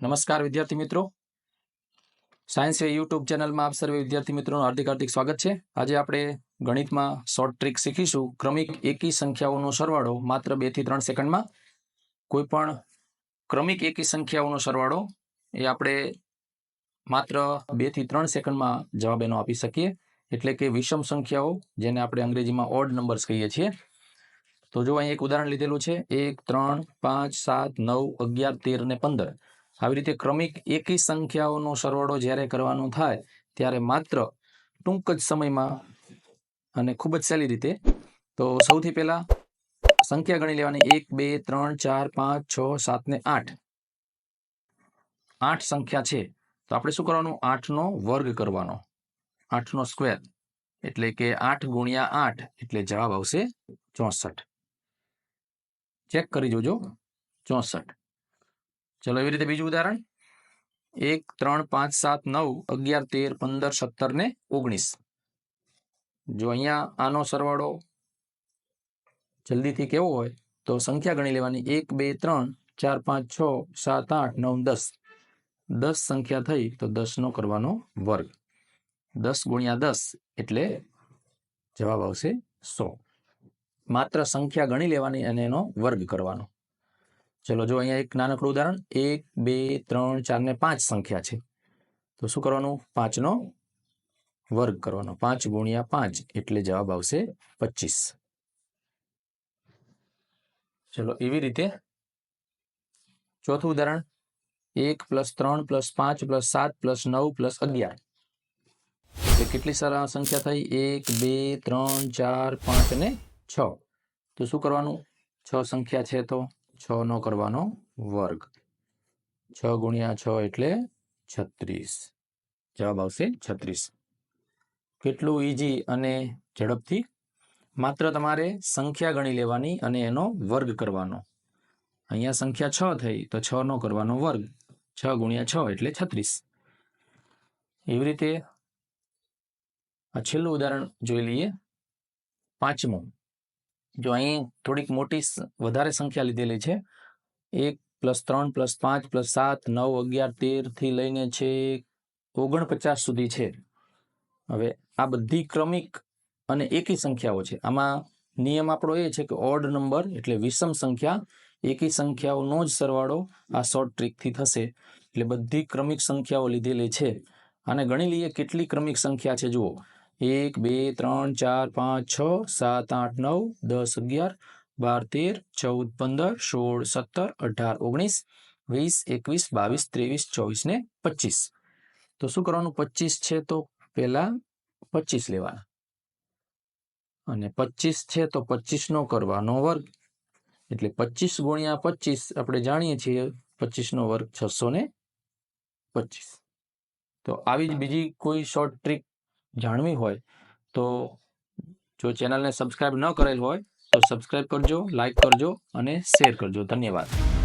નમસ્કાર, વિદ્યાર્થી મિત્રો. સાયન્સ વે યુટ્યુબ ચેનલમાં આપ સર્વે વિદ્યાર્થી મિત્રોનું હાર્દિક હાર્દિક સ્વાગત છે. આજે આપણે ગણિતમાં શોર્ટ ટ્રીક શીખીશું. ક્રમિક એકી સંખ્યાઓનો સરવાળો માત્ર બેથી ત્રણ સેકન્ડમાં. કોઈ પણ ક્રમિક એકી સંખ્યાઓનો સરવાળો એ આપણે માત્ર બેથી ત્રણ સેકન્ડમાં જવાબ એનો આપી શકીએ. એટલે કે વિષમ સંખ્યાઓ, જેને આપણે અંગ્રેજીમાં ઓડ નંબર્સ કહીએ છીએ. તો જો અહીં એક ઉદાહરણ લીધેલું છે. એક, ત્રણ, પાંચ, સાત, નવ, અગિયાર, તેર અને પંદર. આવી રીતે ક્રમિક એકી સંખ્યાઓનો સરવાળો જ્યારે કરવાનો થાય, ત્યારે માત્ર ટૂંક જ સમયમાં અને ખૂબ જ સહેલી રીતે. તો સૌથી પહેલા સંખ્યા ગણી લેવાની. એક, બે, ત્રણ, ચાર, પાંચ, છ, સાત ને આઠ. આઠ સંખ્યા છે. તો આપણે શું કરવાનું? આઠનો વર્ગ કરવાનો. આઠનો સ્ક્વેર. એટલે કે આઠ ગુણ્યા આઠ, એટલે જવાબ આવશે ચોસઠ. ચેક કરી જોજો. ચોસઠ. ચલો એવી રીતે બીજું ઉદાહરણ. એક, ત્રણ, પાંચ, સાત, નવ, અગિયાર, તેર, પંદર, સત્તર ને ઓગણીસ. જો અહીંયા આનો સરવાળો જલ્દીથી કેવો હોય, તો સંખ્યા ગણી લેવાની. એક, બે, ત્રણ, ચાર, પાંચ, છ, સાત, આઠ, નવ, દસ. દસ સંખ્યા થઈ તો દસનો કરવાનો વર્ગ. દસ ગુણ્યા દસ એટલે જવાબ આવશે સો. માત્ર સંખ્યા ગણી લેવાની અને એનો વર્ગ કરવાનો. ચલો જો અહીંયા એક નાનકડું ઉદાહરણ. એક, બે, ત્રણ, ચાર ને પાંચ સંખ્યા છે. તો શું કરવાનું? પાંચનો વર્ગ કરવાનો. પાંચ ગુણ્યા પાંચ એટલે જવાબ આવશે પચીસ. ચલો એવી રીતે ચોથું ઉદાહરણ. એક પ્લસ ત્રણ પ્લસ પાંચ પ્લસ સાત પ્લસ નવ પ્લસ અગિયાર. કેટલી સારા સંખ્યા થઈ? એક, બે, ત્રણ, ચાર, પાંચ અને છ. તો શું કરવાનું? છ સંખ્યા છે તો છ નો કરવાનો વર્ગ. છ ગુણ્યા છ એટલે છત્રીસ. જવાબ આવશે છત્રીસ. કેટલું ઈજી અને ઝડપથી? માત્ર તમારે સંખ્યા ગણી લેવાની અને એનો વર્ગ કરવાનો. અહીંયા સંખ્યા છ થઈ તો છ નો કરવાનો વર્ગ. છ ગુણ્યા છ એટલે છત્રીસ. એવી રીતે આ છેલ્લું ઉદાહરણ જોઈ લઈએ. પાંચમું. જો અહીં થોડીક મોટી વધારે સંખ્યા લીધેલી છે. એક પ્લસ ત્રણ પ્લસ પાંચ પ્લસ સાત નવ અગિયાર તેરથી લઈને છે ઓગણપચાસ સુધી છે. હવે આ બધી ક્રમિક અને એકી સંખ્યાઓ છે. આમાં નિયમ આપણો એ છે કે ઓડ નંબર એટલે વિષમ સંખ્યા, એકી સંખ્યાઓનો જ સરવાળો આ શોર્ટ ટ્રીકથી થશે. એટલે બધી ક્રમિક સંખ્યાઓ લીધેલી છે. અને ગણી લઈએ કેટલી ક્રમિક સંખ્યા છે જુઓ. એક, બે, ત્રણ, ચાર, પાંચ, છ, સાત, આઠ, નવ, દસ, અગિયાર, બાર, તેર, ચૌદ, પંદર, સોળ, સત્તર, અઢાર, ઓગણીસ, વીસ, એકવીસ, બાવીસ, ત્રેવીસ, ચોવીસ ને પચીસ. તો શું કરવાનું? પચીસ છે તો પહેલા પચીસ લેવાના. અને પચીસ છે તો પચીસ નો કરવાનો વર્ગ. એટલે પચીસ ગુણ્યા પચીસ, આપણે જાણીએ છીએ પચીસ નો વર્ગ છસો ને પચીસ. તો આવી જ બીજી કોઈ શોર્ટ ટ્રીક જાણવી હોય, તો જો ચેનલને સબસ્ક્રાઈબ ન કરેલ હોય, તો સબસ્ક્રાઈબ કરજો લાઈક કરજો અને શેર કરજો. ધન્યવાદ.